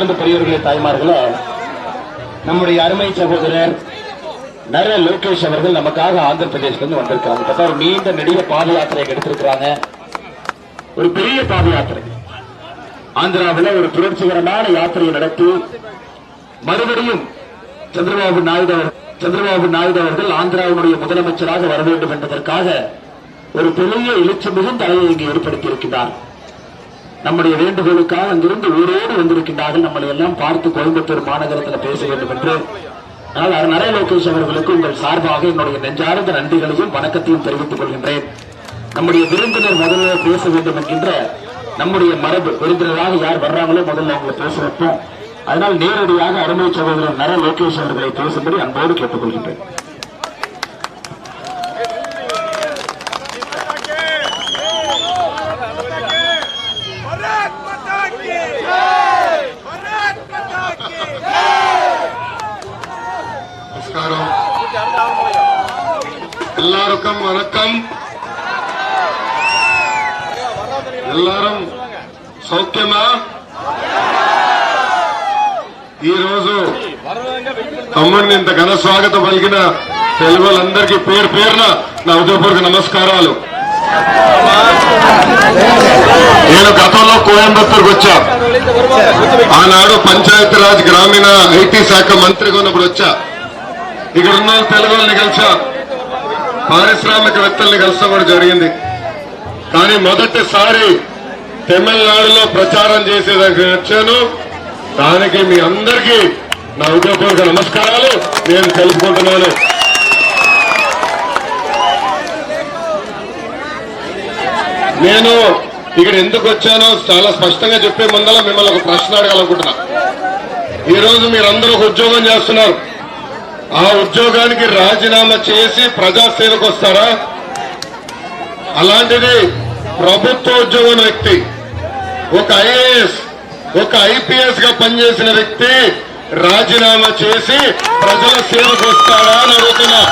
அன்பார்ந்த பெரியவர்களே தாய்மார்களே நம்முடைய அருமை சகோதரர் நர லோகேஷ் அவர்கள் நமக்காக ஆந்திர பிரதேசத்திலிருந்து வந்திருக்காங்க பார்த்தா ஒரு நீண்ட நெடிய பாத யாத்திரை எடுத்திருக்கிறாங்க. ஒரு பெரிய பாத யாத்திரை. ஆந்திராவில் ஒரு புரட்சிகரமான யாத்திரையை நடத்தி மறுபடியும் சந்திரபாபு நாயுடு அவர்கள் சந்திரபாபு நாயுடு அவர்கள் ஆந்திராவினுடைய முதலமைச்சராக வர வேண்டும் என்பதற்காக ஒரு பெரிய எழுச்சி மிகுந்த அலையை இங்கு ஏற்படுத்தி இருக்கிறார் நம்முடைய வேண்டுகோளுக்காக அங்கிருந்து ஊரோடு வந்திருக்கின்றார்கள். நம்மளை எல்லாம் பார்த்து கோயம்புத்தூர் மாநகரத்தில் பேச வேண்டும் என்று. ஆனால் அருணரை லோகேஷ் அவர்களுக்கு உங்கள் சார்பாக என்னுடைய நெஞ்சார்ந்த நன்றிகளையும் வணக்கத்தையும் தெரிவித்துக் கொள்கின்றேன். நம்முடைய விருந்தினர் முதல்ல பேச வேண்டும் என்கின்ற நம்முடைய மரபு. விருந்தினராக யார் வர்றாங்களோ முதல்ல அவங்களை பேச வைப்போம். அதனால் நேரடியாக அருமை சகோதரர் நர லோகேஷ் அவர்களை பேசும்படி அன்போடு கேட்டுக்கொள்கின்றேன். எல்லாருக்கும் வணக்கம் எல்லாரும் సౌఖ్యమా ఈ రోజు తమ్ముడిని ఇంత ఘన స్వాగతం పలికిన తెలుగులందరికీ పేరు పేరున నా ఉదయపూర్వక నమస్కారాలు నేను గతంలో కోయంబత్తూరుకు వచ్చా ఆనాడు పంచాయతీరాజ్ గ్రామీణ ఐటీ శాఖ మంత్రిగా ఉన్నప్పుడు వచ్చా ఇక్కడ ఉన్న తెలుగు వాళ్ళని కలిసా పారిశ్రామికవేత్తల్ని కలిసా కూడా జరిగింది. కానీ మొదటిసారి తమిళనాడులో ప్రచారం చేసేదానికి వచ్చాను. దానికి మీ అందరికీ నా ఉద్యోగపూర్వక నమస్కారాలు. నేను తెలుసుకుంటున్నాను. నేను ఇక్కడ ఎందుకు వచ్చానో చాలా స్పష్టంగా చెప్పే ముందల మిమ్మల్ని ఒక ప్రశ్న అడగాలనుకుంటున్నా. ఈరోజు మీరందరూ ఒక ఉద్యోగం చేస్తున్నారు. ఆ ఉద్యోగానికి రాజీనామా చేసి ప్రజాసేవకు వస్తారా? అలాంటిది ప్రభుత్వ ఉద్యోగం వ్యక్తి ఒక ఐఏఎస్ ఒక ఐపీఎస్గా పనిచేసిన వ్యక్తి రాజీనామా చేసి ప్రజల సేవకు వస్తాడా అని అడుగుతున్నా.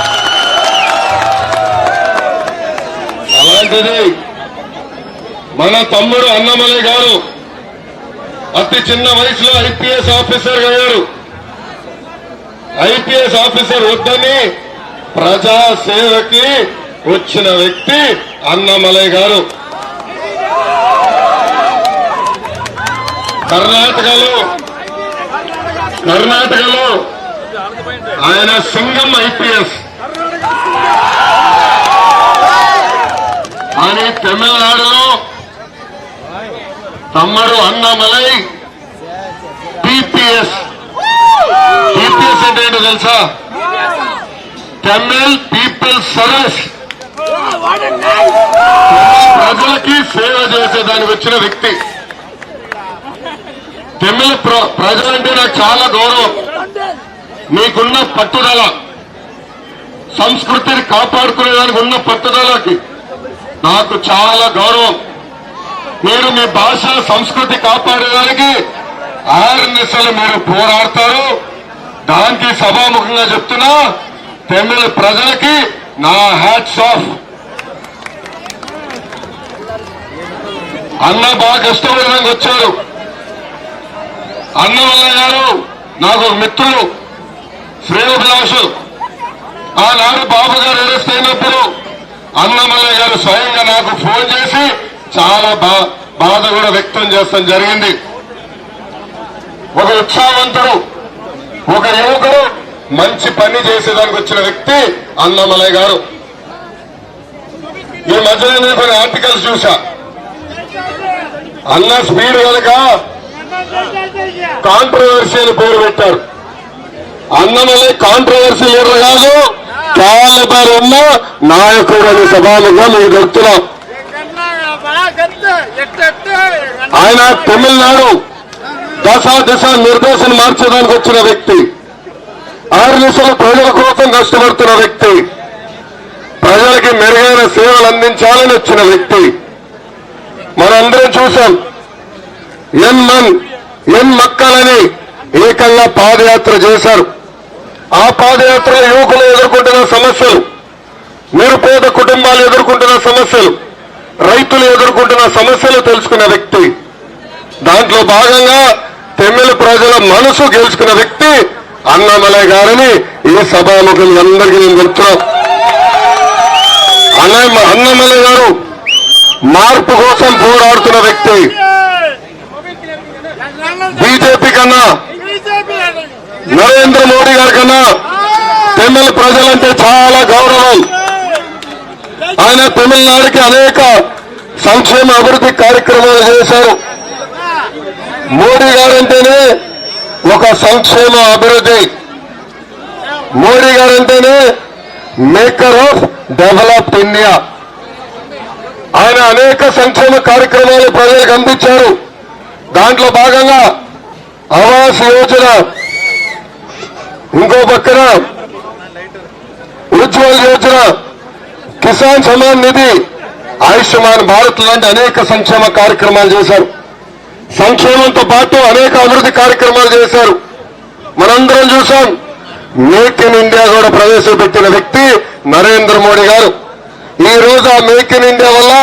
అలాంటిది మన తమ్ముడు అన్నమలై గారు అతి చిన్న వయసులో ఐపీఎస్ ఆఫీసర్ అయ్యారు. ఐపీఎస్ ఆఫీసర్ వద్దని ప్రజాసేవకి వచ్చిన వ్యక్తి అన్నమలై గారు. కర్ణాటకలో కర్ణాటకలో ఆయన సింగం ఐపీఎస్. కానీ తమిళనాడులో తమ్ముడు అన్నమలై పిపిఎస్ పిపిఎస్ అంటే ఏంటో తెలుసా? తమిళ్ పీపుల్ సర్వీస్ ప్రజలకి సేవ చేసేదానికి వచ్చిన వ్యక్తి. తమిళ ప్ర- ప్రజలంటే నాకు చాలా గౌరవం. మీకున్న పట్టుదల సంస్కృతిని కాపాడుకునేదానికి ఉన్న పట్టుదలకి నాకు చాలా గౌరవం. మీరు మీ భాష సంస్కృతి కాపాడేదానికి ఆర్నిసలు మీరు పోరాడతారు. దానికి సభాముఖంగా చెప్తున్నా తమిళ ప్రజలకి నా హ్యాట్స్ ఆఫ్ అన్న బాగా కష్టపడడానికి వచ్చారు. అన్నవల్ల గారు నాకు ఒక మిత్రుడు శ్రేయోభిలాషు ఆనాడు బాబు గారు అరెస్ట్ అయినప్పుడు అన్నమల్లయ్య గారు స్వయంగా నాకు ఫోన్ చేసి చాలా బా- బాధ కూడా వ్యక్తం చేస్తాం జరిగింది. ఒక ఉత్సాహవంతుడు ఒక యువకుడు మంచి పని చేసేదానికి వచ్చిన వ్యక్తి అన్నమలయ్య గారు. ఈ మధ్య నేను కొన్ని ఆర్టికల్స్ చూసా అన్న స్పీడ్ కనుక కాంట్రవర్సీ అని పేరు పెట్టారు. అన్నమలై కాంట్రవర్సీ లీడర్ కాదు క్యాలిబర్ ఉన్న నాయకుడు అని సభాలుగా మీకు చెప్తున్నాం ఆయన తమిళనాడు దశ దిశ నిర్దేశం మార్చడానికి వచ్చిన వ్యక్తి. ఆరు దిశల ప్రజల కోసం కష్టపడుతున్న వ్యక్తి. ప్రజలకి మెరుగైన సేవలు అందించాలని వచ్చిన వ్యక్తి. మనందరం చూసాం ఎన్ మన్ ఎన్ మక్కలని ఏకంగా పాదయాత్ర చేశారు. ఆ పాదయాత్ర యువకులు ఎదుర్కొంటున్న సమస్యలు నిరుపేద కుటుంబాలు ఎదుర్కొంటున్న సమస్యలు రైతులు ఎదుర్కొంటున్న సమస్యలు తెలుసుకున్న వ్యక్తి. దాంట్లో భాగంగా తెమిళ ప్రజల మనసు గెలుచుకున్న వ్యక్తి అన్నమలై గారని ఈ సభాముఖులు అందరికీ నేను చెప్తున్నా. అన్నమలై గారు మార్పు కోసం పోరాడుతున్న వ్యక్తి. బీజేపీ కన్నా నరేంద్ర మోడీ గారి కన్నా తమిళ ప్రజలంటే చాలా గౌరవం. ఆయన తమిళనాడుకి అనేక సంక్షేమ అభివృద్ధి కార్యక్రమాలు చేశారు. మోడీ గారంటేనే ఒక సంక్షేమ అభివృద్ధి. మోడీ గారంటేనే మేకర్ ఆఫ్ డెవలప్డ్ ఇండియా. ఆయన అనేక సంక్షేమ కార్యక్రమాలు ప్రజలకు అందించారు. దాంట్లో భాగంగా ఆవాస్ యోజన ఇంకో పక్కన ఉజ్వల్ యోజన కిసాన్ సమాన్ నిధి ఆయుష్మాన్ భారత్ లాంటి అనేక సంక్షేమ కార్యక్రమాలు చేశారు. సంక్షేమంతో పాటు అనేక అభివృద్ధి కార్యక్రమాలు చేశారు. మనందరం చూసాం మేక్ ఇన్ ఇండియా కూడా ప్రవేశపెట్టిన వ్యక్తి నరేంద్ర మోడీ గారు. ఈ రోజు ఆ మేక్ ఇన్ ఇండియా వల్ల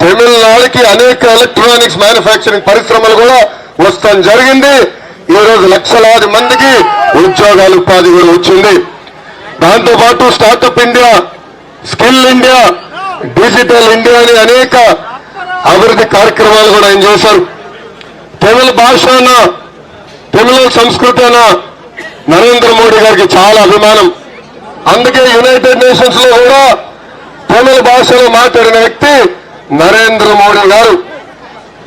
తమిళనాడుకి అనేక ఎలక్ట్రానిక్స్ మ్యానుఫ్యాక్చరింగ్ పరిశ్రమలు కూడా వస్తాం. జరిగింది. ఈ రోజు లక్షలాది మందికి ఉద్యోగాలు ఉపాధి కూడా వచ్చింది. దాంతో పాటు startup India skill India digital India అనే అనేక అభివృద్ధి కార్యక్రమాలు కూడా ఆయన చేశారు. తమిళ భాష తమిళ సంస్కృతి నరేంద్ర మోడీ గారికి చాలా అభిమానం. అందుకే యునైటెడ్ నేషన్స్లో కూడా తమిళ భాషలో మాట్లాడిన వ్యక్తి నరేంద్ర మోడీ గారు.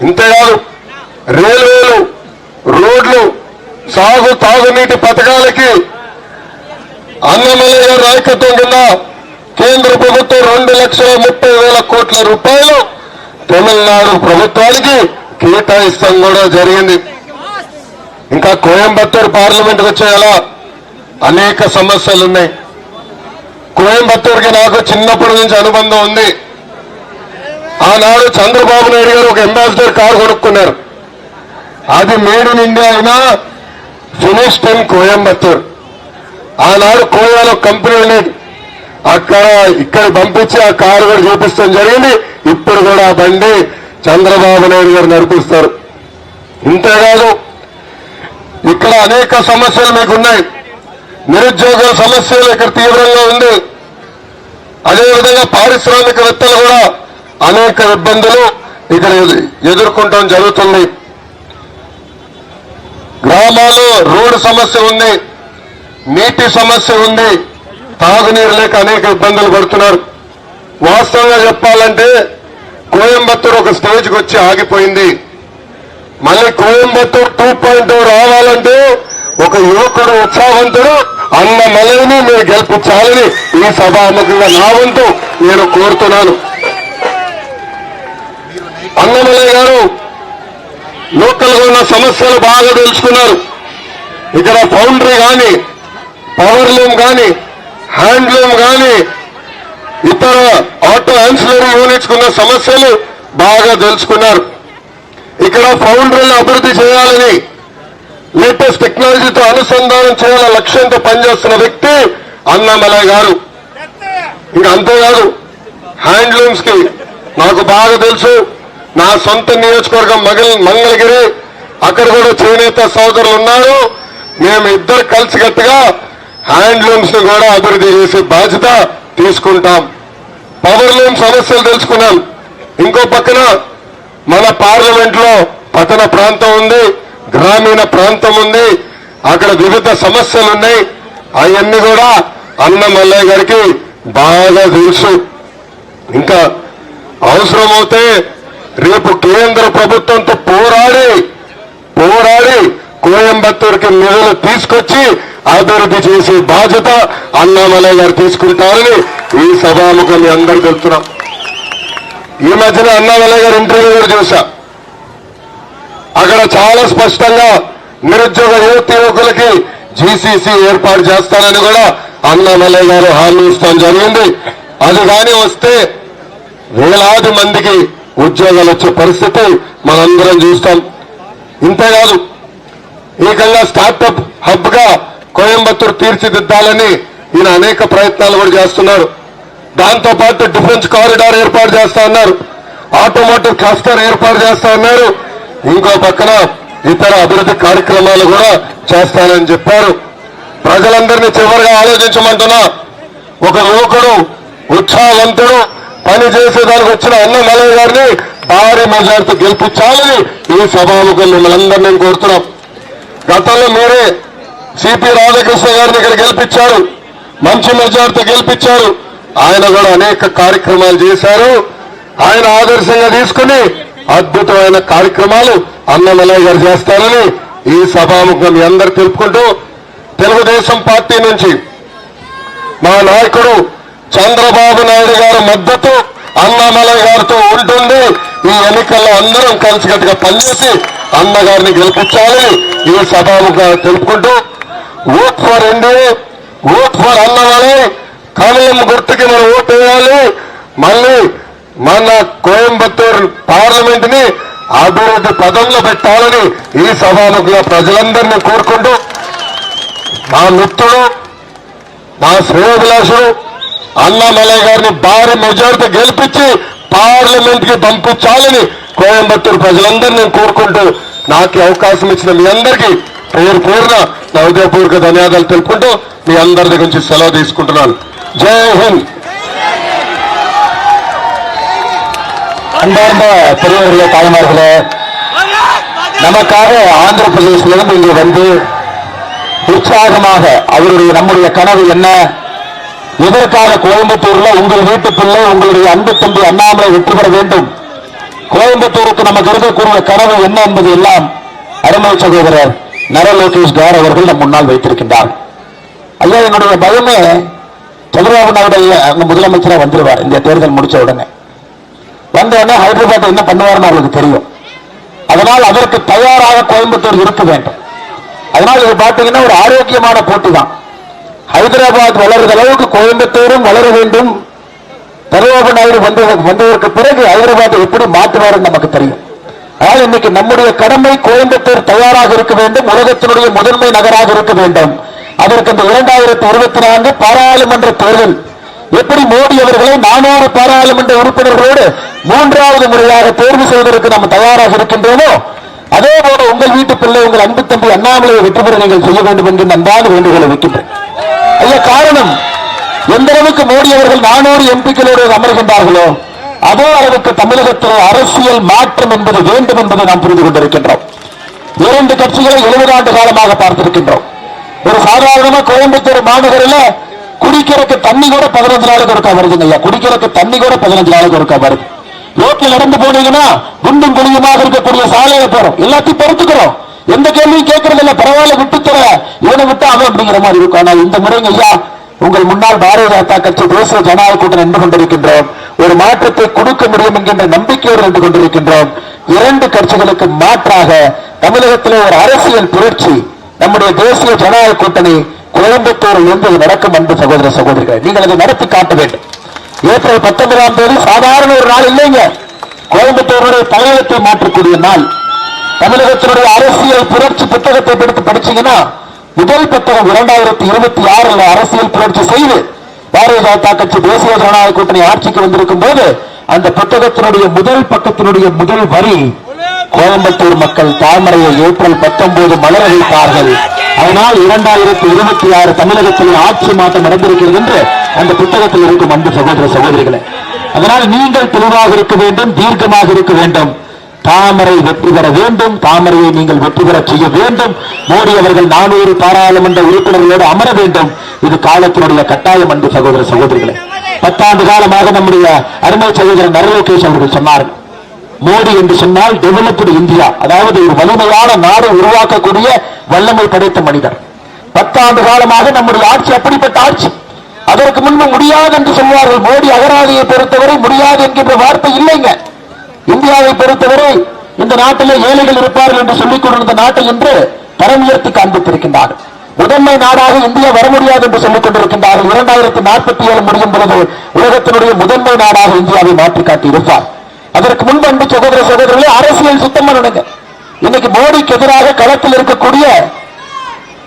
ఇంతేకాదు రైల్వేలు రోడ్లు సాగు తాగునీటి పథకాలకి అన్నమయ్య గారి నాయకత్వం కింద కేంద్ర ప్రభుత్వం రెండు లక్షల ముప్పై వేల కోట్ల రూపాయలు తమిళనాడు ప్రభుత్వానికి కేటాయిస్తాం కూడా జరిగింది. ఇంకా కోయంబత్తూరు పార్లమెంట్ వచ్చేలా అనేక సమస్యలు ఉన్నాయి కోయంబత్తూరుకి నాకు చిన్నప్పటి నుంచి అనుబంధం ఉంది. ఆనాడు చంద్రబాబు నాయుడు గారు ఒక అంబాసిడర్ కారు కొనుక్కున్నారు. అది మేడ్ ఇన్ ఇండియా అయినా ఫినిష్ టెన్ కోయంబత్తూర్. ఆనాడు కోయాలో కంపెనీ ఉండేది. అక్కడ ఇక్కడ పంపించి ఆ కారు కూడా చూపిస్తాం జరిగింది. ఇప్పుడు కూడా బండి చంద్రబాబు నాయుడు గారు నడిపిస్తారు. ఇంతేకాదు ఇక్కడ అనేక సమస్యలు మీకు ఉన్నాయి నిరుద్యోగ సమస్యలు ఇక్కడ తీవ్రంగా ఉంది. అదేవిధంగా పారిశ్రామికవేత్తలు కూడా అనేక ఇబ్బందులు ఇక్కడ ఎదుర్కొంటాం జరుగుతుంది. గ్రామాల్లో రోడ్డు సమస్య ఉంది. నీటి సమస్య ఉంది. తాగునీరు లేక అనేక ఇబ్బందులు పడుతున్నారు. వాస్తవంగా చెప్పాలంటే కోయంబత్తూరు ఒక స్టేజ్కి వచ్చి ఆగిపోయింది. మళ్ళీ కోయంబత్తూరు టూ పాయింట్ రావాలంటే ఒక యువకుడు ఉత్సాహవంతుడు అన్న మలైని మీరు గెలిపించాలని ఈ సభాముఖంగా నా వంతు నేను కోరుతున్నాను. అన్నమలయ్య గారు లోకల్గా ఉన్న సమస్యలు బాగా తెలుసుకున్నారు. ఇక్కడ ఫౌండరీ కానీ పవర్లూమ్ కానీ హ్యాండ్లూమ్ కానీ ఇతర ఆటో ఆన్సిలరీ యూనిట్స్ ఉన్న సమస్యలు బాగా తెలుసుకున్నారు. ఇక్కడ ఫౌండరీని అభివృద్ధి చేయాలని లేటెస్ట్ టెక్నాలజీతో అనుసంధానం చేయాల లక్ష్యంతో పనిచేస్తున్న వ్యక్తి అన్నమలై గారు. ఇంకా అంతేకాదు హ్యాండ్లూమ్స్కి నాకు బాగా తెలుసు నా సొంత నియోజకవర్గం మగల్ మంగళగిరి అక్కడ కూడా చేనేత సోదరులు ఉన్నారు. మేము ఇద్దరు కలిసికట్టుగా హ్యాండ్లూమ్స్ను కూడా అభివృద్ధి చేసే బాధ్యత తీసుకుంటాం. పవర్ లూమ్ సమస్యలు తెలుసుకున్నాం. ఇంకో పక్కన మన పార్లమెంట్లో పతన ప్రాంతం ఉంది గ్రామీణ ప్రాంతం ఉంది. అక్కడ వివిధ సమస్యలు ఉన్నాయి. అవన్నీ కూడా అన్న మల్లయ్య గారికి బాగా తెలుసు. ఇంకా అవసరమవుతే రేపు కేంద్ర ప్రభుత్వంతో పోరాడి పోరాడి కోయంబత్తూరుకి నిధులు తీసుకొచ్చి అభివృద్ధి చేసే బాధ్యత అన్నామలయ్య గారు తీసుకుంటారని ఈ సభాముఖం మీ అందరు తెలుస్తున్నాం ఈ మధ్యన అన్నామలయ్య గారు ఇంటర్వ్యూ కూడా చూశా. అక్కడ చాలా స్పష్టంగా నిరుద్యోగ యువత యువకులకి జీసీసీ ఏర్పాటు చేస్తానని కూడా అన్నామలయ్య గారు హామీ ఇస్తాం జరిగింది. అది కానీ వస్తే వేలాది మందికి ఉద్యోగాలు వచ్చే పరిస్థితి మనందరం చూస్తాం. ఇంతేకాదు ఏకంగా స్టార్టప్ హబ్గా కోయంబత్తూరు తీర్చిదిద్దాలని ఈయన అనేక ప్రయత్నాలు కూడా చేస్తున్నారు. దాంతో పాటు డిఫెన్స్ కారిడార్ ఏర్పాటు చేస్తా ఉన్నారు ఆటోమోటివ్ క్లస్టర్ ఏర్పాటు చేస్తా ఉన్నారు ఇంకో పక్కన ఇతర అభివృద్ధి కార్యక్రమాలు కూడా చేస్తానని చెప్పారు. ప్రజలందరినీ చివరిగా ఆలోచించమంటున్నా ఒక యువకుడు ఉత్సాహవంతుడు పని చేసేదానికి వచ్చిన అన్న మలయ్య గారిని భారీ మెజార్టీ గెలిపించాలని ఈ సభాముఖులు మిమ్మల్ని కోరుతున్నాం. గతంలో మీరే సిపి రాధాకృష్ణ గారిని ఇక్కడ గెలిపించారు. మంచి మెజార్టీ గెలిపించారు. ఆయన కూడా అనేక కార్యక్రమాలు చేశారు. ఆయన ఆదర్శంగా తీసుకుని అద్భుతమైన కార్యక్రమాలు అన్నమలయ్య గారు చేస్తారని ఈ సభాముఖం మీ అందరు తెలుపుకుంటూ తెలుగుదేశం పార్టీ నుంచి మా నాయకుడు చంద్రబాబు నాయుడు గారి మద్దతు అన్నామలయ్య గారితో ఉంటుంది. ఈ ఎన్నికల్లో అందరం కలిసికట్టుగా పనిచేసి అన్నగారిని గెలిపించాలని ఈ సభాముగా తెలుపుకుంటూ vote for NDA vote for Annamalai కమలం గుర్తుకి మనం ఓట్ వేయాలి. మళ్ళీ మన కోయంబత్తూరు పార్లమెంట్ని అభివృద్ధి పదంలో పెట్టాలని ఈ సభాముఖంగా ప్రజలందరినీ కోరుకుంటూ మా మిత్రుడు మా శ్రేయోభిలాషుడు అన్నామలయ్య గారిని భారీ మెజార్టీ గెలిపించి పార్లమెంట్ కి పంపించాలని కోయంబత్తూరు ప్రజలందరినీ నేను కోరుకుంటూ నాకు ఈ అవకాశం ఇచ్చిన మీ అందరికీ పేరు పేరున నా హృదయపూర్వక ధన్యవాదాలు తెలుపుకుంటూ మీ అందరి దగ్గర నుంచి సెలవు తీసుకుంటున్నాను జై హింద్ அன்பார்ந்த பெரியவர்களே தாய்மார்களே நமக்காக ஆந்திரப்பிரதேசிலிருந்து இங்கே வந்து உற்சாகமாக அவருடைய நம்முடைய கனவு என்ன இதற்காக கோயம்புத்தூர்ல உங்கள் வீட்டு பிள்ளை உங்களுடைய அன்பு தம்பி அண்ணாமலை வெற்றி பெற வேண்டும்? கோயம்புத்தூருக்கு நமக்கு இருக்கக்கூடிய கனவு என்ன என்பது எல்லாம் அருமை சகோதரர் நர லோகேஷ் கார் அவர்கள் நம் முன்னால் வைத்திருக்கின்றார். ஐயா என்னுடைய பயமே சந்திரபாபு நாயுடு அங்க முதலமைச்சரா வந்துருவார். இந்த தேர்தல் முடிச்ச உடனே. வந்த உடனே ஹைதராபாத் என்ன பண்ணுவார்னு அவருக்கு தெரியும். அதனால் அதற்கு தயாராக கோயம்புத்தூர் இருக்க வேண்டும். அதனால் இது பார்த்தீங்கன்னா ஒரு ஆரோக்கியமான போட்டி தான். ஹைதராபாத் வளர்ந்த அளவுக்கு கோயம்புத்தூரும் வளர வேண்டும். சந்திரபாபு நாயுடு வந்ததற்கு வந்ததற்கு பிறகு ஹைதராபாத்தை எப்படி மாற்றுவார் நமக்கு தெரியும். ஆனால் இன்னைக்கு நம்முடைய கடமை கோயம்புத்தூர் தயாராக இருக்க வேண்டும் உலகத்தினுடைய முதன்மை நகராக இருக்க வேண்டும். அதற்கு இந்த இரண்டாயிரத்தி இருபத்தி நான்கு பாராளுமன்ற தேர்தல். எப்படி மோடி அவர்களை நானூறு பாராளுமன்ற உறுப்பினர்களோடு மூன்றாவது முறையாக தேர்வு செய்வதற்கு நாம் தயாராக இருக்கின்றோமோ? அதே போல உங்கள் வீட்டு பிள்ளை உங்கள் அன்பு தம்பி அண்ணாமலையை வெற்றி பெற நீங்கள் செய்ய வேண்டும் என்று நன்றாக வேண்டுகோளை வைக்கின்றேன். ஐயா காரணம்? எந்த அளவுக்கு மோடி அவர்கள் நானூறு எம்பிக்களோடு அமர்கின்றார்களோ அதே அளவுக்கு தமிழகத்தில் அரசியல் மாற்றம் என்பது வேண்டும் என்பதை நாம் புரிந்து கொண்டிருக்கின்றோம். இரண்டு கட்சிகளை எழுபது ஆண்டு காலமாக பார்த்திருக்கின்றோம். ஒரு சாதாரணமா கோயம்புத்தூர் மாநகரில் குடிக்கிறக்கு தண்ணி கூட பதினஞ்சு நாளுக்கு ஒருக்கா வருதுங்க ஐயா. குடிக்கிறக்கு தண்ணி கூட பதினஞ்சு நாளுக்கு ஒருக்கா வருது. ரோட்டில் நடந்து போனீங்கன்னா குண்டும் குழியுமாக இருக்கக்கூடிய சாலையில போறோம். எல்லாத்தையும் பொறுத்துக்கிறோம் எந்த கேள்வியும் கேட்கறது இல்ல பரவாயில்ல விட்டு தர இவனை விட்டு அவன் அப்படிங்கிற மாதிரி இருக்கும். ஆனால் இந்த முறைங்க ஐயா உங்கள் முன்னாள் பாரதிய ஜனதா கட்சி தேசிய ஜனநாயக கூட்டணி நின்று கொண்டிருக்கின்றோம். ஒரு மாற்றத்தை கொடுக்க முடியும் என்கின்ற நம்பிக்கையோடு நின்று கொண்டிருக்கின்றோம். இரண்டு கட்சிகளுக்கு மாற்றாக தமிழகத்தில் ஒரு அரசியல் புரட்சி நம்முடைய தேசிய ஜனநாயக கூட்டணி கோயம்புத்தூரில் இருந்து நடக்கும் அன்பு சகோதர சகோதரிகள் நீங்கள் அதை நடத்தி காட்ட வேண்டும். ஏப்ரல் பத்தொன்பதாம் தேதி சாதாரண ஒரு நாள் இல்லைங்க. கோயம்புத்தூருடைய தலையத்தை மாற்றக்கூடிய நாள். தமிழகத்தினுடைய அரசியல் புரட்சி புத்தகத்தை எடுத்து படிச்சீங்கன்னா முதல் புத்தகம் இரண்டாயிரத்தி இருபத்தி ஆறுல அரசியல் புரட்சி செய்து பாரதிய ஜனதா கட்சி தேசிய ஜனநாயக கூட்டணி ஆட்சிக்கு வந்திருக்கும் போது அந்த புத்தகத்தினுடைய முதல் பக்கத்தினுடைய முதல் வரி கோயம்புத்தூர் மக்கள் தாமரையை ஏப்ரல் பத்தொன்பது மலர வைத்தார்கள் அதனால் இரண்டாயிரத்தி இருபத்தி ஆறு தமிழகத்தில் ஆட்சி மாற்றம் நடந்திருக்கிறது என்று அந்த புத்தகத்தில் இருக்கும் அன்பு சகோதர சகோதரிகளை. அதனால் நீங்கள் தெளிவாக இருக்க வேண்டும் தீர்க்கமாக இருக்க வேண்டும். தாமரை வெற்றி பெற வேண்டும். தாமரையை நீங்கள் வெற்றி பெற செய்ய வேண்டும். மோடி அவர்கள் நானூறு பாராளுமன்ற உறுப்பினர்களோடு அமர வேண்டும். இது காலத்தினுடைய கட்டாயம் அன்பு சகோதர சகோதரிகளே. பத்தாண்டு காலமாக நம்முடைய அருமை சகோதரர் நரலோகேஷ் அவர்கள் சொன்னார்கள். மோடி என்று சொன்னால் டெவலப்டு இந்தியா. அதாவது ஒரு வலிமையான நாடு உருவாக்கக்கூடிய வல்லமை படைத்த மனிதர். பத்தாண்டு காலமாக நம்முடைய ஆட்சி அப்படிப்பட்ட ஆட்சி. அதற்கு முன்பு முடியாது என்று சொல்வார்கள். மோடி அகராதியை பொறுத்தவரை முடியாது என்கின்ற வார்த்தை இல்லைங்க. இந்தியாவை பொறுத்தவரை இந்த நாட்டிலே ஏழைகள் இருப்பார்கள் என்று சொல்லிக் கொண்டிருந்த நாட்டை என்று தரம் உயர்த்தி காண்பித்திருக்கின்றார். முதன்மை நாடாக இந்தியா வர முடியாது என்று சொல்லிக் கொண்டிருக்கின்றார்கள் இரண்டாயிரத்தி நாற்பத்தி ஏழு முடியும் பொழுது உலகத்தினுடைய முதன்மை நாடாக இந்தியாவை மாற்றி காட்டி இருப்பார். அதற்கு முன்பு அன்பு சகோதர சகோதரர்களே அரசியல் சுத்தம் பண்ணுங்க இன்னைக்கு மோடிக்கு எதிராக களத்தில் இருக்கக்கூடிய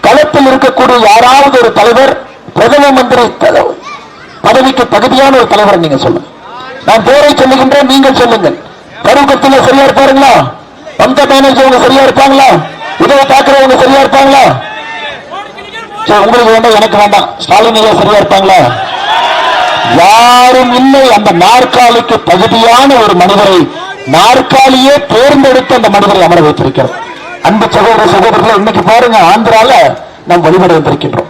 களத்தில் இருக்கக்கூடிய யாராவது ஒரு தலைவர் பிரதம மந்திரி பதவிக்கு தகுதியான ஒரு தலைவர் நீங்க சொல்லுங்க. நான் பேரை சொல்லுகின்றேன் நீங்கள் சொல்லுங்கள். கருக்கத்தில் சரியா இருப்பாருங்களா பந்த மேனேஜர் அவங்க சரியா இருப்பாங்களா? உதவி தாக்குறவங்க சரியா இருப்பாங்களா? சரி உங்களுக்கு வேண்டாம் எனக்கு வேண்டாம். ஸ்டாலின் ஐயா சரியா இருப்பாங்களா? யாரும் இல்லை. அந்த நாற்காலிக்கு தகுதியான ஒரு மனிதரை நாற்காலியே தேர்ந்தெடுத்து அந்த மனிதரை அமர வைத்திருக்கிறது அன்பு சகோதர சகோதரர்கள் இன்னைக்கு பாருங்க ஆந்திரால நாம் வழிபட வந்திருக்கின்றோம்.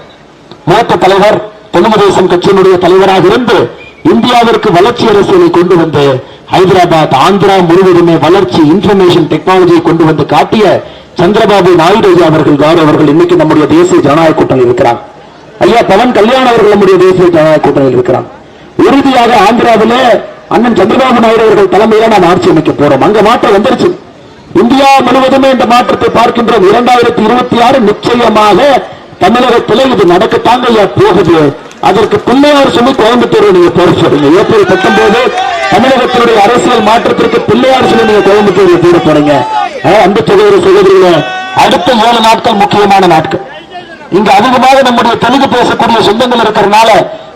மூத்த தலைவர் தெலுங்கு தேசம் கட்சியினுடைய தலைவராக இருந்து இந்தியாவிற்கு வளர்ச்சி அரசியலை கொண்டு வந்து ஹைதராபாத் ஆந்திரா முழுவதுமே வளர்ச்சி இன்ஃபர்மேஷன் டெக்னாலஜியை கொண்டு வந்து காட்டிய சந்திரபாபு நாயுடு ஐயா அவர்கள் கௌரவ அவர்கள் இன்னைக்கு நம்முடைய தேசிய ஜனநாயக கூட்டணியில் இருக்கிறார். ஐயா பவன் கல்யாண் அவர்கள் நம்முடைய தேசிய ஜனநாயக கூட்டணியில் இருக்கிறார். உறுதியாக ஆந்திராவிலே அண்ணன் சந்திரபாபு நாயுடு அவர்கள் தலைமையில நாம் ஆட்சி அமைக்க போறோம். அங்க மாற்றம் வந்துருச்சு. இந்தியா முழுவதுமே இந்த மாற்றத்தை பார்க்கின்றோம். இரண்டாயிரத்தி இருபத்தி ஆறு நிச்சயமாக தமிழகத்திலே இது நடக்கத்தாங்க ஐயா. போகுது. அதற்கு பிள்ளையார் சொல்லி கோயம்புத்தூர் நீங்க போட சொல்றீங்க. ஏப்ரல் பத்தொன்பது தமிழகத்தினுடைய அரசியல் மாற்றத்திற்கு பிள்ளையார் சொல்லி நீங்க கோயம்புத்தூர் போட போறீங்க. அஹ், அன்பு சகோதர சகோதரிகளே அடுத்த ஏழு நாட்கள் முக்கியமான நாட்கள். இங்க அதிகமாக நம்முடைய தெலுங்கு பேசக்கூடிய சொந்தங்கள் இருக்கிறதுனால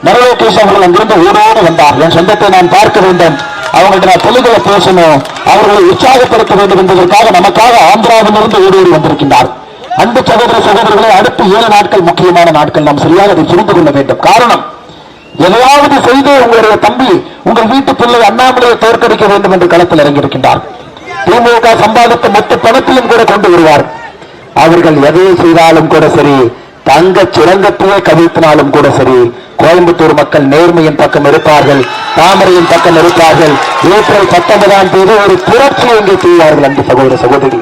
நரலோகேஷ் அவர்கள் அங்கிருந்து ஊரோடு வந்தார். என் சொந்தத்தை நான் பார்க்க வேண்டும். அவங்கள்ட்ட நான் தெலுங்குல பேசணும். அவர்களை உற்சாகப்படுத்த வேண்டும் என்பதற்காக நமக்காக ஆந்திராவிலிருந்து ஊடுருவி வந்திருக்கின்றார். அன்பு சகோதர சகோதரர்களை அடுத்த ஏழு நாட்கள் முக்கியமான நாட்கள். நாம் சரியாக அதை புரிந்து கொள்ள வேண்டும். காரணம் எதையாவது செய்து உங்களுடைய தம்பி உங்கள் வீட்டு பிள்ளை அண்ணாமலையை தோற்கடிக்க வேண்டும் என்று களத்தில் இறங்கியிருக்கின்றார். திமுக சம்பாதித்த மொத்த பணத்தையும் கூட கொண்டு வருவார். அவர்கள் எதை செய்தாலும் கூட சரி தங்க சுரங்கத்தையே கவிழ்த்தினாலும் கூட சரி கோயம்புத்தூர் மக்கள் நேர்மையின் பக்கம் இருப்பார்கள் தாமரையின் பக்கம் இருப்பார்கள். ஏப்ரல் பத்தொன்பதாம் தேதி ஒரு புரட்சியை இங்கே செய்வார்கள் அன்பு சகோதர சகோதரி.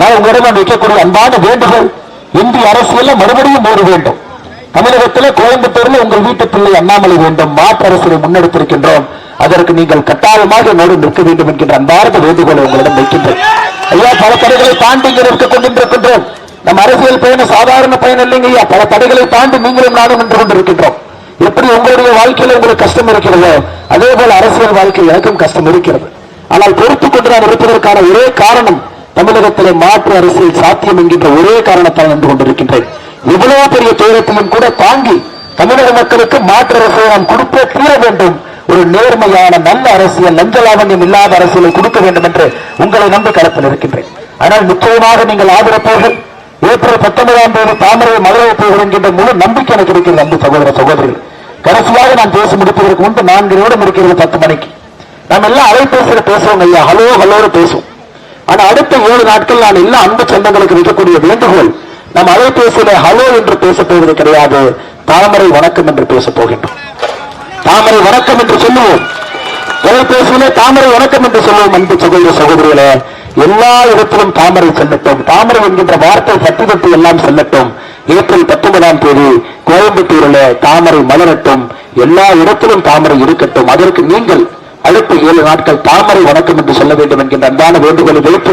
ஆனால் உங்களிடம் நான் வைக்கக்கூடிய அன்பான வேண்டுகோள் இந்திய அரசியல்ல மறுபடியும் மூட வேண்டும். தமிழகத்தில் கோயம்புத்தூர்ல உங்கள் வீட்டு பிள்ளை அண்ணாமலை வேண்டும். மாற்று அரசியலை முன்னெடுத்திருக்கின்றோம். அதற்கு நீங்கள் கட்டாயமாக என்னோடு நிற்க வேண்டும் என்கின்ற அன்பார்ந்த வேண்டுகோளை உங்களிடம் வைக்கின்றோம் ஐயா பல தடைகளை தாண்டி இங்கே நிற்க கொண்டிருக்கின்றோம். நம் அரசியல் பயணம் சாதாரண பயணம் இல்லைங்க ஐயா. பல தடைகளை தாண்டி நீங்களும் நானும் நின்று கொண்டிருக்கின்றோம். எப்படி உங்களுடைய வாழ்க்கையில உங்களுக்கு கஷ்டம் இருக்கிறதோ அதே போல அரசியல் வாழ்க்கை எனக்கும் கஷ்டம் இருக்கிறது. ஆனால் பொறுத்துக் கொண்டு நான் இருப்பதற்கான ஒரே காரணம் தமிழகத்திலே மாற்று அரசியல் சாத்தியம் என்கின்ற ஒரே காரணத்தால் நின்று கொண்டிருக்கின்றேன். இவ்வளவு பெரிய துயரத்திலும் கூட தாங்கி தமிழக மக்களுக்கு மாற்று அரசியலை நாம் கொடுக்க தீர வேண்டும். ஒரு நேர்மையான நல்ல அரசியல் லஞ்ச லாவண்யம் இல்லாத அரசியலை கொடுக்க வேண்டும் என்று உங்களை நம்பி களத்தில் இருக்கின்றேன். ஆனால் நிச்சயமாக நீங்கள் ஆதரப்பவர்கள் ஏப்ரல் பத்தொன்பதாம் தேதி தாமரை மதுரை போகிறோம் என்கின்ற முழு நம்பிக்கை எனக்கு இருக்கிறது அன்பு சகோதர சகோதரிகள். கடைசியாக நான் பேசி முடிப்பதற்கு முன்பு நான்கு நிமிடம் இருக்கிறது பத்து மணிக்கு. நம்ம எல்லாம் அலைபேசியில் பேசுவோம் ஐயா. ஹலோ ஹலோன்னு பேசுவோம். ஆனா அடுத்த ஏழு நாட்கள் நான் எல்லா அன்பு சொந்தங்களுக்கு வைக்கக்கூடிய வேண்டுகோள் நம் அலைபேசியில ஹலோ என்று பேசப் போவது கிடையாது தாமரை வணக்கம் என்று பேசப் போகின்றோம். தாமரை வணக்கம் என்று சொல்லுவோம். தொலைபேசியிலே தாமரை வணக்கம் என்று சொல்லுவோம் அன்பு சகோதர சகோதரிகளே. எல்லா இடத்திலும் தாமரை செல்லட்டும். தாமரை என்கின்ற வார்த்தை சட்டி தட்டு எல்லாம் செல்லட்டும். ஏப்ரல் பத்தொன்பதாம் தேதி கோயம்புத்தூரில் தாமரை மலரட்டும். எல்லா இடத்திலும் தாமரை இருக்கட்டும். அதற்கு நீங்கள் அடுத்த ஏழு நாட்கள் தாமரை வணக்கம் என்று சொல்ல வேண்டும் என்கின்ற அன்பான வேண்டுகோளை வைத்து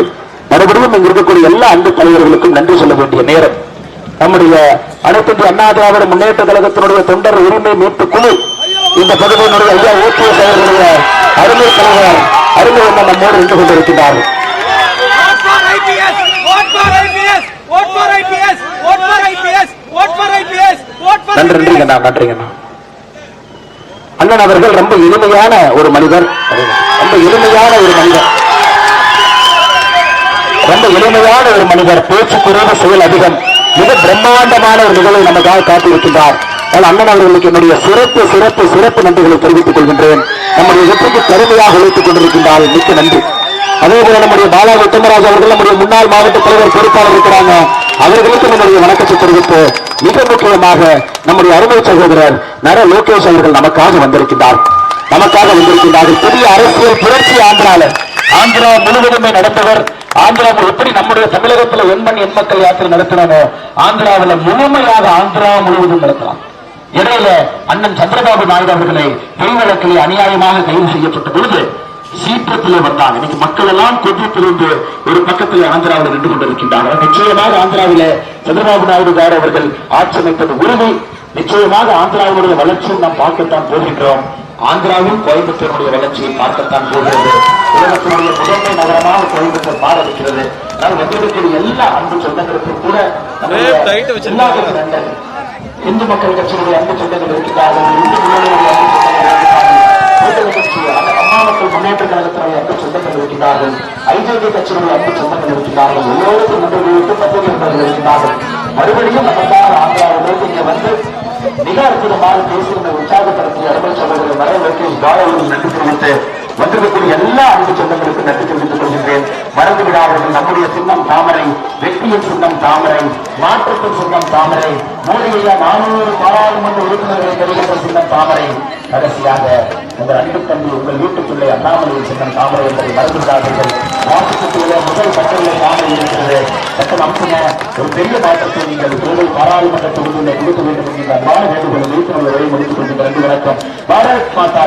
மறுபடியும் இங்கு இருக்கக்கூடிய எல்லா அன்பு தலைவர்களுக்கும் நன்றி சொல்ல வேண்டிய நேரம். நம்முடைய அனைத்து அண்ணா திராவிட முன்னேற்ற கழகத்தினுடைய தொண்டர் உரிமை மீட்பு குழு இந்த பகுதியினுடைய ஐயா ஓபிஎஸ் தலைவர்களுடைய அருமை தலைவர் அருமை அண்ணன் நம்மோடு நின்று கொண்டிருக்கிறார்கள் நன்றி நன்றிங்கண்ணா நன்றிங்கண்ணா. அண்ணன் அவர்கள் ரொம்ப எளிமையான ஒரு மனிதர். ரொம்ப எளிமையான ஒரு மனிதர். ரொம்ப எளிமையான ஒரு மனிதர். பேச்சு குறைவு செயல் அதிகம். மிக பிரம்மாண்டமான ஒரு நிகழ்வை நமக்காக காத்திருக்கின்றார் அதனால் அண்ணன் அவர்களுக்கு என்னுடைய சிறப்பு சிறப்பு சிறப்பு நன்றிகளை தெரிவித்துக் கொள்கின்றேன். நம்முடைய வெற்றிக்கு கருமையாக உழைத்துக் கொண்டிருக்கின்றார். மிக்க நன்றி. அதே போல நம்முடைய பாலா உத்தமராஜ் அவர்கள் நம்முடைய முன்னாள் மாவட்ட தலைவர் பொறுப்பாளர் இருக்கிறாங்க. அவர்களுக்கு நம்முடைய வணக்கத்தை தெரிவித்து மிக முக்கியமாக நம்முடைய அருமை சகோதரர் நர லோகேஷ் அவர்கள் நமக்காக வந்திருக்கின்றார். நமக்காக வந்திருக்கின்றார்கள் புதிய அரசியல் புரட்சி ஆந்திரால. ஆந்திரா முழுவதுமே நடத்தவர் ஆந்திராவில் எப்படி நம்முடைய தமிழகத்தில் எண்மண் எண்மக்கள் யாத்திரை நடத்தினோமோ ஆந்திராவில் முழுமையாக ஆந்திரா முழுவதும் நடத்தலாம். இடையில அண்ணன் சந்திரபாபு நாயுடு அவர்களை பெய்வழக்கிலே அநியாயமாக கைது செய்யப்பட்ட பொழுது சீற்றத்திலே வந்தாங்க இன்னைக்கு மக்கள் எல்லாம் கொதித்திருந்து ஒரு பக்கத்தில் ஆந்திராவில் நின்று கொண்டிருக்கின்றார்கள். நிச்சயமாக ஆந்திராவிலே சந்திரபாபு நாயுடு கார் அவர்கள் ஆட்சி அமைப்பது உறுதி நிச்சயமாக ஆந்திராவினுடைய வளர்ச்சியை நாம் பார்க்கத்தான் போகின்றோம். ஆந்திராவில் கோயம்புத்தூருடைய வளர்ச்சியை பார்க்கத்தான் போகிறது. உலகத்தினுடைய முதன்மை நகரமாக கோயம்புத்தூர் மாற இருக்கிறது ஆனால் வந்திருக்கிற எல்லா அன்பு சொந்தங்களுக்கும் கூட எல்லா நண்பர்கள் இந்து மக்கள் கட்சியினுடைய அன்பு சொந்தங்கள் இருக்கிறார்கள் இந்து முன்னணியுடைய அன்பு சொந்தங்கள் கூட்டணி கட்சி அம்மா மக்கள் முன்னேற்ற கழகத்தினுடைய அன்பு சொந்தங்கள் இருக்கின்றார்கள் ஐஜேபி கட்சியினுடைய அன்பு சொந்தங்கள் இருக்கின்றார்கள் எல்லோருக்கும் நன்றி தெரிவித்து பத்திரிகை மறுபடியும் நமக்காக ஆந்திராவிலிருந்து இங்கே வந்து மிக அற்புதமாக பேசுகின்ற உற்சாகப்படுத்திய அருமை சகோதரர் நன்றி தெரிவித்து வந்திருக்கக்கூடிய எல்லா அன்பு சொந்தங்களுக்கும் நன்றி தெரிவித்துக் கொள்கின்றேன். மறந்து விடாதவர்கள் நம்முடைய சின்னம் தாமரை வெற்றியின் சின்னம் தாமரை மாற்றத்தின் சின்னம் தாமரை மூலிகையா நானூறு பாராளுமன்ற உறுப்பினர்களை தெரிவித்த சின்னம் தாமரை. கடைசியாக உங்கள் அன்பு தம்பி உங்கள் வீட்டுக்குள்ளே அண்ணாமலையின் சின்னம் தாமரை என்பதை மறந்து விடாதீர்கள். வாக்குக்குள்ளே முதல் பட்டியலை தாமரை இருக்கிறது. சட்டம் அம்சன ஒரு பெரிய மாற்றத்தை நீங்கள் கோவை பாராளுமன்ற தொகுதியிலே கொடுக்க வேண்டும் என்கிற அன்பான வேண்டுகோளை விழிப்புணர்வு முடித்துக் கொண்டு நன்றி வணக்கம். பாரத் மாதா